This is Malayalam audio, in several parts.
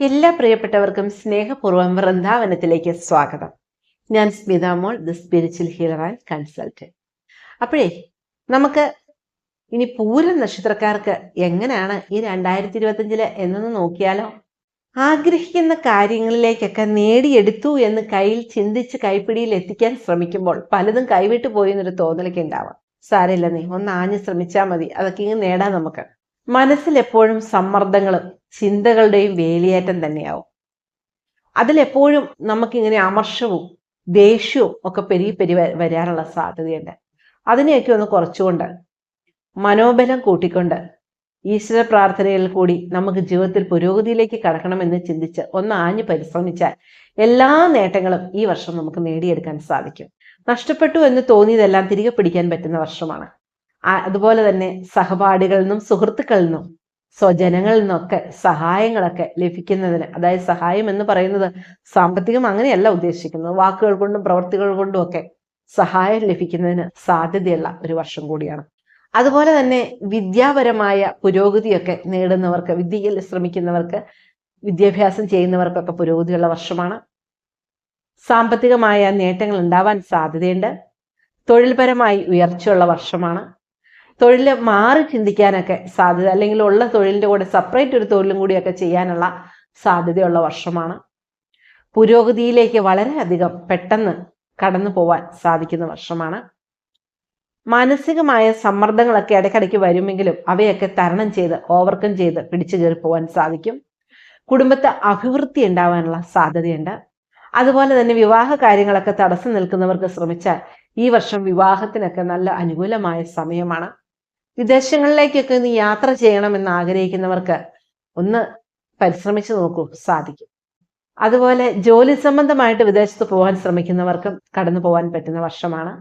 എല്ലാ പ്രിയപ്പെട്ടവർക്കും സ്നേഹപൂർവം വൃന്ദാവനത്തിലേക്ക് സ്വാഗതം. ഞാൻ Smitha Mol the spiritual healer and consultant അപ്പോഴേ നമുക്ക് ഇനി പൂര നക്ഷത്രക്കാർക്ക് എങ്ങനെയാണ് ഈ രണ്ടായിരത്തി ഇരുപത്തഞ്ചിൽ എന്നൊന്ന് നോക്കിയാലോ? ആഗ്രഹിക്കുന്ന കാര്യങ്ങളിലേക്കൊക്കെ നേടിയെടുത്തു എന്ന് കയ്യിൽ ചിന്തിച്ച് കൈപ്പിടിയിൽ എത്തിക്കാൻ ശ്രമിക്കുമ്പോൾ പലതും കൈവിട്ടു പോയി എന്നൊരു തോന്നലൊക്കെ ഉണ്ടാവാം. സാരമില്ല നീ ഒന്ന് ആഞ്ഞ് ശ്രമിച്ചാൽ മതി. അതൊക്കെ ഇങ്ങ് നേടാം നമുക്ക്. മനസ്സിൽ എപ്പോഴും സമ്മർദ്ദങ്ങളും ചിന്തകളുടെയും വേലിയേറ്റം തന്നെയാവും. അതിലെപ്പോഴും നമുക്കിങ്ങനെ അമർഷവും ദേഷ്യവും ഒക്കെ പെരി വ- വരാനുള്ള സാധ്യതയുണ്ട്. അതിനെയൊക്കെ ഒന്ന് കുറച്ചുകൊണ്ട് മനോബലം കൂട്ടിക്കൊണ്ട് ഈശ്വര പ്രാർത്ഥനയിൽ കൂടി നമുക്ക് ജീവിതത്തിൽ പുരോഗതിയിലേക്ക് കടക്കണമെന്ന് ചിന്തിച്ച് ഒന്ന് ആഞ്ഞു പരിശ്രമിച്ചാൽ എല്ലാ നേട്ടങ്ങളും ഈ വർഷം നമുക്ക് നേടിയെടുക്കാൻ സാധിക്കും. നഷ്ടപ്പെട്ടു എന്ന് തോന്നിയതെല്ലാം തിരികെ പിടിക്കാൻ പറ്റുന്ന വർഷമാണ്. അതുപോലെ തന്നെ സഹപാഠികളിൽ നിന്നും സുഹൃത്തുക്കളിൽ നിന്നും സ്വജനങ്ങളിൽ നിന്നൊക്കെ സഹായങ്ങളൊക്കെ ലഭിക്കുന്നതിന് അതായത് സഹായം എന്ന് പറയുന്നത് സാമ്പത്തികം അങ്ങനെയല്ല ഉദ്ദേശിക്കുന്നത് വാക്കുകൾ കൊണ്ടും പ്രവർത്തികൾ കൊണ്ടും ഒക്കെ സഹായം ലഭിക്കുന്നതിന് സാധ്യതയുള്ള ഒരു വർഷം കൂടിയാണ്. അതുപോലെ തന്നെ വിദ്യാപരമായ പുരോഗതിയൊക്കെ നേടുന്നവർക്ക് വിദ്യയിൽ ശ്രമിക്കുന്നവർക്ക് വിദ്യാഭ്യാസം ചെയ്യുന്നവർക്കൊക്കെ പുരോഗതിയുള്ള വർഷമാണ്. സാമ്പത്തികമായ നേട്ടങ്ങൾ ഉണ്ടാവാൻ സാധ്യതയുണ്ട്. തൊഴിൽപരമായി ഉയർച്ചയുള്ള വർഷമാണ്. തൊഴിൽ മാറി ചിന്തിക്കാനൊക്കെ സാധ്യത അല്ലെങ്കിൽ ഉള്ള തൊഴിലിന്റെ കൂടെ സെപ്പറേറ്റ് ഒരു തൊഴിലും കൂടിയൊക്കെ ചെയ്യാനുള്ള സാധ്യതയുള്ള വർഷമാണ്. പുരോഗതിയിലേക്ക് വളരെയധികം പെട്ടെന്ന് കടന്നു പോവാൻ സാധിക്കുന്ന വർഷമാണ്. മാനസികമായ സമ്മർദ്ദങ്ങളൊക്കെ ഇടയ്ക്കിടയ്ക്ക് വരുമെങ്കിലും അവയൊക്കെ തരണം ചെയ്ത് ഓവർകം ചെയ്ത് പിടിച്ചു കയറി പോകാൻ സാധിക്കും. കുടുംബത്തെ അഭിവൃദ്ധി ഉണ്ടാവാനുള്ള സാധ്യതയുണ്ട്. അതുപോലെ തന്നെ വിവാഹ കാര്യങ്ങളൊക്കെ തടസ്സം നിൽക്കുന്നവർക്ക് ശ്രമിച്ചാൽ ഈ വർഷം വിവാഹത്തിനൊക്കെ നല്ല അനുകൂലമായ സമയമാണ്. വിദേശങ്ങളിലേക്കൊക്കെ ഒന്ന് യാത്ര ചെയ്യണമെന്ന് ആഗ്രഹിക്കുന്നവർക്ക് ഒന്ന് പരിശ്രമിച്ചു നോക്കൂ സാധിക്കും. അതുപോലെ ജോലി സംബന്ധമായിട്ട് വിദേശത്ത് പോകാൻ ശ്രമിക്കുന്നവർക്കും കടന്നു പോകാൻ പറ്റുന്ന വർഷമാണ്.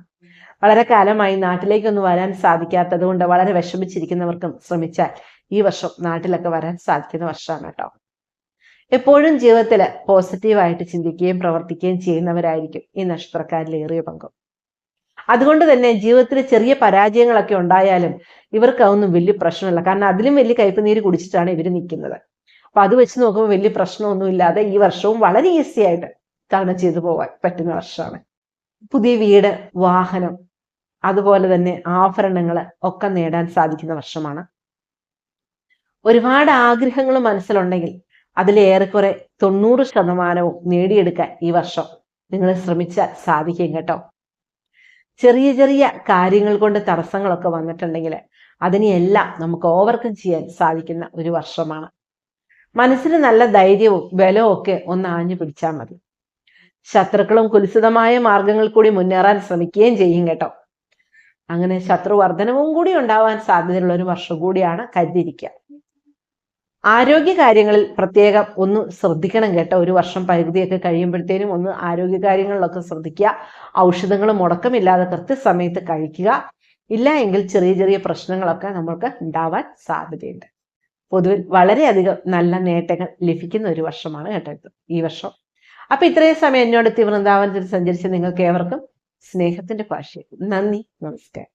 വളരെ കാലമായി നാട്ടിലേക്കൊന്ന് വരാൻ സാധിക്കാത്തത് കൊണ്ട് വളരെ വിഷമിച്ചിരിക്കുന്നവർക്കും ശ്രമിച്ചാൽ ഈ വർഷം നാട്ടിലൊക്കെ വരാൻ സാധിക്കുന്ന വർഷമാണ് കേട്ടോ. എപ്പോഴും ജീവിതത്തിൽ പോസിറ്റീവായിട്ട് ചിന്തിക്കുകയും പ്രവർത്തിക്കുകയും ചെയ്യുന്നവരായിരിക്കും ഈ നക്ഷത്രക്കാരിൽ ഏറിയ പങ്കും. അതുകൊണ്ട് തന്നെ ജീവിതത്തിൽ ചെറിയ പരാജയങ്ങളൊക്കെ ഉണ്ടായാലും ഇവർക്ക് അതൊന്നും വലിയ പ്രശ്നമില്ല. കാരണം അതിലും വലിയ കയ്പുനീര് കുടിച്ചിട്ടാണ് ഇവർ നിൽക്കുന്നത് അപ്പൊ അത് വെച്ച് നോക്കുമ്പോൾ വലിയ പ്രശ്നമൊന്നും ഇല്ലാതെ ഈ വർഷവും വളരെ ഈസി ആയിട്ട് തരണം ചെയ്തു പോകാൻ പറ്റുന്ന വർഷമാണ്. പുതിയ വീട് വാഹനം അതുപോലെ തന്നെ ആഭരണങ്ങൾ ഒക്കെ നേടാൻ സാധിക്കുന്ന വർഷമാണ്. ഒരുപാട് ആഗ്രഹങ്ങൾ മനസ്സിലുണ്ടെങ്കിൽ അതിലേറെക്കുറെ തൊണ്ണൂറ് ശതമാനവും നേടിയെടുക്കാൻ ഈ വർഷം നിങ്ങൾ ശ്രമിച്ചാൽ സാധിക്കും കേട്ടോ. ചെറിയ ചെറിയ കാര്യങ്ങൾ കൊണ്ട് തടസ്സങ്ങളൊക്കെ വന്നിട്ടുണ്ടെങ്കിൽ അതിനെയെല്ലാം നമുക്ക് ഓവർകം ചെയ്യാൻ സാധിക്കുന്ന ഒരു വർഷമാണ്. മനസ്സിന് നല്ല ധൈര്യവും ബലവും ഒക്കെ ഒന്ന് ആഞ്ഞു പിടിച്ചാൽ മതി. ശത്രുക്കളും കുലിസിതമായ മാർഗങ്ങൾ കൂടി മുന്നേറാൻ ശ്രമിക്കുകയും ചെയ്യും കേട്ടോ. അങ്ങനെ ശത്രുവർദ്ധനവും കൂടി ഉണ്ടാവാൻ സാധ്യതയുള്ള ഒരു വർഷം കൂടിയാണ് കരുതിയിരിക്കുക. ആരോഗ്യ കാര്യങ്ങളിൽ പ്രത്യേകം ഒന്ന് ശ്രദ്ധിക്കണം കേട്ടോ. ഒരു വർഷം പരിധിയൊക്കെ കഴിയുമ്പോഴത്തേനും ഒന്ന് ആരോഗ്യ കാര്യങ്ങളിലൊക്കെ ശ്രദ്ധിക്കുക. ഔഷധങ്ങൾ മുടക്കമില്ലാതെ കൃത്യസമയത്ത് കഴിക്കുക. ഇല്ല എങ്കിൽ ചെറിയ ചെറിയ പ്രശ്നങ്ങളൊക്കെ നമ്മൾക്ക് ഉണ്ടാവാൻ സാധ്യതയുണ്ട്. പൊതുവിൽ വളരെയധികം നല്ല നേട്ടങ്ങൾ ലഭിക്കുന്ന ഒരു വർഷമാണ് കേട്ടോ ഈ വർഷം. അപ്പൊ ഇത്രയും സമയം എന്നോട് വൃന്ദാവനത്തിൽ സഞ്ചരിച്ച നിങ്ങൾക്ക് ഏവർക്കും സ്നേഹത്തിന്റെ ഭാഷ നന്ദി നമസ്കാരം.